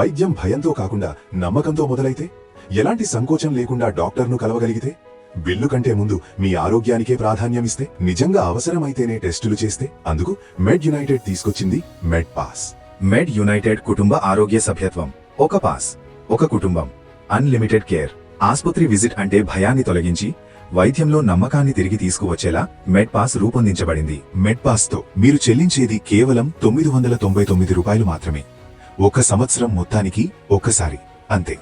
వైద్యం భయంతో కాకుండా నమ్మకంతో మొదలైతే? ఎలాంటి సంకోచం లేకుండా డాక్టర్ను కలవగలిగితే? బిల్లు కంటే ముందు మీ ఆరోగ్యానికే ప్రాధాన్యమిస్తే నిజంగా అవసరమైతేనే టెస్టులు చేస్తే? అందుకు మెడ్ యునైటెడ్ తీసుకొచ్చింది మెడ్ పాస్. మెడ్ యునైటెడ్ కుటుంబ ఆరోగ్య సభ్యత్వం. ఒక పాస్. ఒక కుటుంబం. Unlimited care. ఆసుపత్రి విజిట్ అంటే భయాన్ని తొలగించి వైద్యంలో నమ్మకాన్ని తిరిగి తీసుకువచ్చేలా మెడ్ పాస్ రూపొందించబడింది. మెడ్ పాస్తో మీరు చెల్లించేది కేవలం తొమ్మిది వందల తొంభై తొమ్మిది రూపాయలు మాత్రమే. ఒక సంవత్సరం మొత్తానికి ఒక్కసారి అంతే.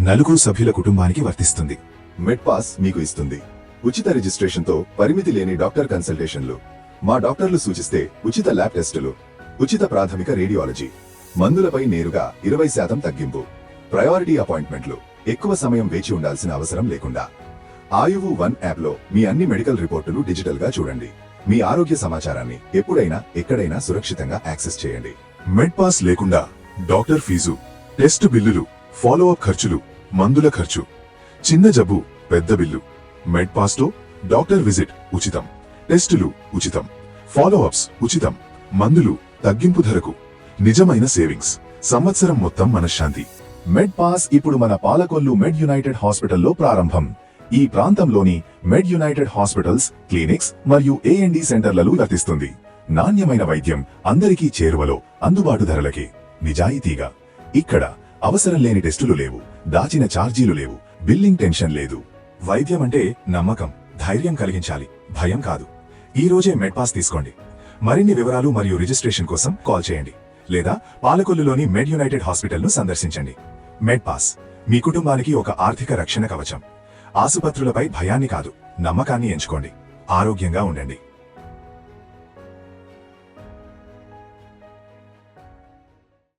నలుగురు సభ్యుల కుటుంబానికి వర్తిస్తుంది. మెడ్పాస్ మీకు ఇస్తుంది. ఉచిత రిజిస్ట్రేషన్తో పరిమితి లేని డాక్టర్ కన్సల్టేషన్లు. మా డాక్టర్లు సూచిస్తే ఉచిత ల్యాబ్ టెస్టులు ఉచిత ప్రాథమిక రేడియాలజీ. మందులపై నేరుగా ఇరవై శాతం తగ్గింపు. ప్రయారిటీ అపాయింట్మెంట్లు. ఎక్కువ సమయం వేచి ఉండాల్సిన అవసరం లేకుండా. ఆయువు వన్ యాప్లో మీ అన్ని మెడికల్ రిపోర్టులు డిజిటల్గా చూడండి. మీ ఆరోగ్య సమాచారాన్ని ఎప్పుడైనా ఎక్కడైనా సురక్షితంగా యాక్సెస్ చేయండి. మెడ్ పాస్ లేకుండా డాక్టర్ ఫీజు టెస్ట్ బిల్లులు ఫాలో అప్ ఖర్చులు మందుల ఖర్చు. చిన్న జబ్బు పెద్ద బిల్లు. మెడ్ పాస్టో డాక్టర్ విజిట్ ఉచితం. టెస్టులు ఉచితం. ఫాలో అప్స్ ఉచితం. మందులు తగ్గింపు ధరకు. నిజమైన సేవింగ్స్. సంవత్సరం మొత్తం మనశ్శాంతి. మెడ్ పాస్ ఇప్పుడు మన పాలకొల్లు మెడ్ యునైటెడ్ హాస్పిటల్లో ప్రారంభం. ఈ ప్రాంతంలోని మెడ్ యునైటెడ్ హాస్పిటల్స్ క్లినిక్స్ మరియు ఏఎన్డి సెంటర్లలో లభిస్తుంది. నాణ్యమైన వైద్యం అందరికీ చేరువలో అందుబాటు ధరలకే. నిజాయితీగా. ఇక్కడ అవసరం లేని టెస్టులు లేవు దాచిన ఛార్జీలు లేవు బిల్లింగ్ టెన్షన్ లేదు. వైద్యం అంటే నమ్మకం ధైర్యం కలిగించాలి భయం కాదు. ఈ రోజే మెడ్పాస్ తీసుకోండి. మరిన్ని వివరాలు మరియు రిజిస్ట్రేషన్ కోసం కాల్ చేయండి. లేదా పాలకొల్లులోని మెడ్ యునైటెడ్ హాస్పిటల్ను సందర్శించండి. మెడ్పాస్ మీ కుటుంబానికి ఒక ఆర్థిక రక్షణ కవచం. ఆసుపత్రులపై భయాన్ని కాదు నమ్మకాన్ని ఎంచుకోండి. ఆరోగ్యంగా ఉండండి.